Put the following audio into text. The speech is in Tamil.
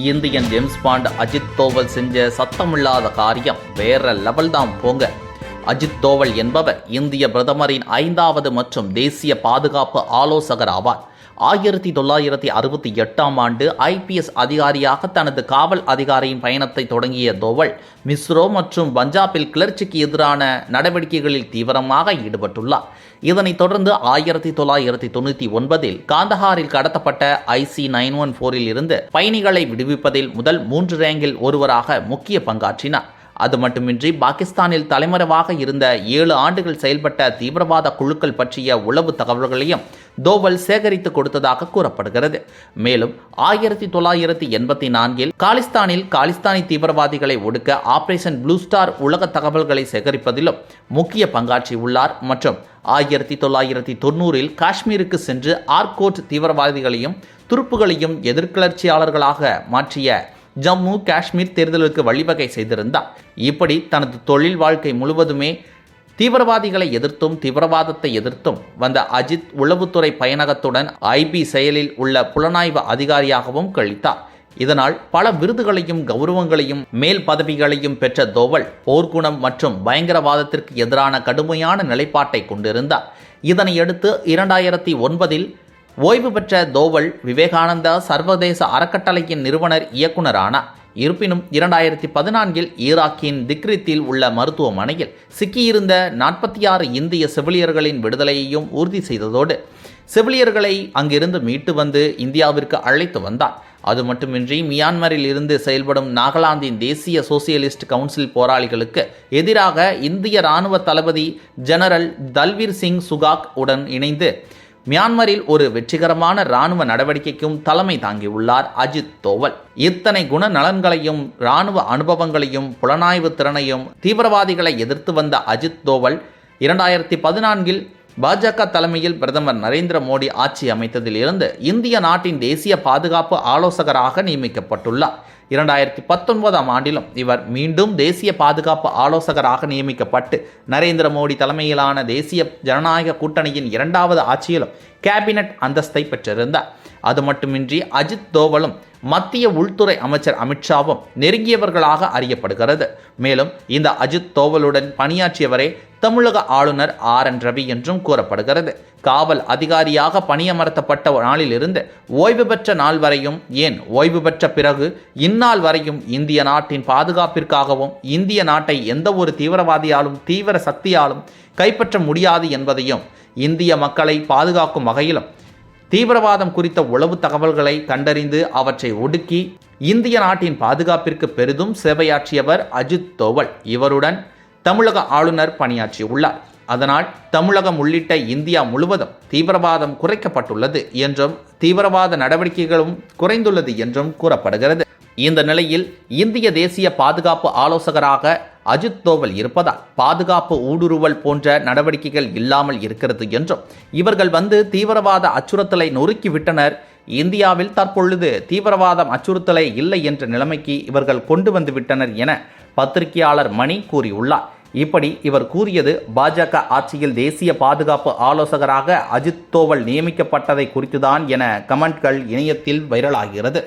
Indian James Bond Ajit Doval செஞ்ச சத்தமில்லாத காரியம் வேற லெவல் தான் போங்க. அஜித் தோவல் என்பவர் இந்திய பிரதமரின் ஐந்தாவது மற்றும் தேசிய பாதுகாப்பு ஆலோசகர் ஆவார். ஆயிரத்தி தொள்ளாயிரத்தி அறுபத்தி எட்டாம் ஆண்டு ஐபிஎஸ் அதிகாரியாக தனது காவல் அதிகாரியின் பயணத்தை தொடங்கிய தோவல் மிஸ்ரோ மற்றும் பஞ்சாபில் கிளர்ச்சிக்கு எதிரான நடவடிக்கைகளில் தீவிரமாக ஈடுபட்டுள்ளார். இதனைத் தொடர்ந்து ஆயிரத்தி தொள்ளாயிரத்தி தொண்ணூற்றி ஒன்பதில் காந்தஹாரில் கடத்தப்பட்ட ஐசி நைன் ஒன் ஃபோரில் இருந்து பயணிகளை விடுவிப்பதில் முதல் மூன்று ரேங்கில் ஒருவராக முக்கிய பங்காற்றினார். அது மட்டுமின்றி பாகிஸ்தானில் தலைமறைவாக இருந்த ஏழு ஆண்டுகள் செயல்பட்ட தீவிரவாத குழுக்கள் பற்றிய உளவு தகவல்களையும் தோவல் சேகரித்து கொடுத்ததாக கூறப்படுகிறது. மேலும் ஆயிரத்தி தொள்ளாயிரத்தி எண்பத்தி நான்கில் காலிஸ்தானில் காலிஸ்தானி தீவிரவாதிகளை ஒடுக்க ஆபரேஷன் ப்ளூ ஸ்டார் உலக தகவல்களை சேகரிப்பதிலும் முக்கிய பங்காற்றியுள்ளார் மற்றும் ஆயிரத்தி தொள்ளாயிரத்தி தொண்ணூறில் காஷ்மீருக்கு சென்று ஆர்கோட் தீவிரவாதிகளையும் துருப்புகளையும் எதிர்கிளர்ச்சியாளர்களாக மாற்றிய ஜம்மு காஷ்மீர் தேர்தலுக்கு வழிவகை செய்திருந்தார். இப்படி தனது தொழில் வாழ்க்கை முழுவதுமே தீவிரவாதிகளை எதிர்த்தும் தீவிரவாதத்தை எதிர்த்தும் வந்த அஜித் உளவுத்துறை பயணகத்துடன் ஐபி செயலில் உள்ள புலனாய்வு அதிகாரியாகவும் கழித்தார். இதனால் பல விருதுகளையும் கௌரவங்களையும் மேல் பதவிகளையும் பெற்ற தோவல் போர்க்குணம் மற்றும் பயங்கரவாதத்திற்கு எதிரான கடுமையான நிலைப்பாட்டை கொண்டிருந்தார். இதனையடுத்து இரண்டாயிரத்தி ஒன்பதில் ஓய்வு பெற்ற தோவல் விவேகானந்தா சர்வதேச அறக்கட்டளையின் நிறுவனர் இயக்குனரானார் இருப்பினும் இரண்டாயிரத்தி பதினான்கில் ஈராக்கின் திக்ரித்தில் உள்ள மருத்துவமனையில் சிக்கியிருந்த நாற்பத்தி ஆறு இந்திய செவிலியர்களின் விடுதலையையும் உறுதி செய்ததோடு செவிலியர்களை அங்கிருந்து மீட்டு வந்து இந்தியாவிற்கு அழைத்து வந்தார். அது மட்டுமின்றி மியான்மரில் இருந்து செயல்படும் நாகாலாந்தின் தேசிய சோசியலிஸ்ட் கவுன்சில் போராளிகளுக்கு எதிராக இந்திய இராணுவ தளபதி ஜெனரல் தல்வீர் சிங் சுகாக் உடன் இணைந்து மியான்மரில் ஒரு வெற்றிகரமான இராணுவ நடவடிக்கைக்கும் தலைமை தாங்கியுள்ளார் அஜித் தோவல். இத்தனை குண நலன்களையும் இராணுவ அனுபவங்களையும் புலனாய்வு திறனையும் தீவிரவாதிகளை எதிர்த்து வந்த அஜித் தோவல் இரண்டாயிரத்தி பதினான்கில் பாஜக தலைமையில் பிரதமர் நரேந்திர மோடி ஆட்சி அமைத்ததில் இருந்து இந்திய நாட்டின் தேசிய பாதுகாப்பு ஆலோசகராக நியமிக்கப்பட்டுள்ளார். இரண்டாயிரத்தி பத்தொன்பதாம் ஆண்டிலும் இவர் மீண்டும் தேசிய பாதுகாப்பு ஆலோசகராக நியமிக்கப்பட்டு நரேந்திர மோடி தலைமையிலான தேசிய ஜனநாயக கூட்டணியின் இரண்டாவது ஆட்சியிலும் கேபினட் அந்தஸ்தை பெற்றிருந்தார். அது மட்டுமின்றி அஜித் தோவலும் மத்திய உள்துறை அமைச்சர் அமித்ஷாவும் நெருங்கியவர்களாக அறியப்படுகிறது. மேலும் இந்த அஜித் தோவலுடன் பணியாற்றியவரே தமிழக ஆளுநர் ஆர் என் ரவி என்றும் கூறப்படுகிறது. காவல் அதிகாரியாக பணியமர்த்தப்பட்ட நாளிலிருந்து ஓய்வு பெற்ற நாள் வரையும் ஏன் ஓய்வு பெற்ற பிறகு இந்நாள் வரையும் இந்திய நாட்டின் பாதுகாப்பிற்காகவும் இந்திய நாட்டை எந்த ஒரு தீவிரவாதியாலும் தீவிர சக்தியாலும் கைப்பற்ற முடியாது என்பதையும் இந்திய மக்களை பாதுகாக்கும் வகையிலும். தீவிரவாதம் குறித்த உளவு தகவல்களை கண்டறிந்து அவற்றை ஒடுக்கி இந்திய நாட்டின் பாதுகாப்பிற்கு பெரிதும் சேவையாற்றியவர் அஜித் தோவல். இவருடன் தமிழக ஆளுநர் பணியாற்றியுள்ளார். அதனால் தமிழகம் உள்ளிட்ட இந்தியா முழுவதும் தீவிரவாதம் குறைக்கப்பட்டுள்ளது என்றும் தீவிரவாத நடவடிக்கைகளும் குறைந்துள்ளது என்றும் கூறப்படுகிறது. இந்த நிலையில் இந்திய தேசிய பாதுகாப்பு ஆலோசகராக அஜித் தோவல் இருப்பதால் பாதுகாப்பு ஊடுருவல் போன்ற நடவடிக்கைகள் இல்லாமல் இருக்கிறது என்றும் இவர்கள் வந்து தீவிரவாத அச்சுறுத்தலை நொறுக்கிவிட்டனர். இந்தியாவில் தற்பொழுது தீவிரவாதம் அச்சுறுத்தலை இல்லை என்ற நிலைமைக்கு இவர்கள் கொண்டு வந்து விட்டனர் என பத்திரிகையாளர் மணி கூறியுள்ளார். இப்படி இவர் கூறியது பாஜக ஆட்சியில் தேசிய பாதுகாப்பு ஆலோசகராக அஜித் தோவல் நியமிக்கப்பட்டதை குறித்துதான் என கமெண்ட்கள் இணையத்தில் வைரலாகிறது.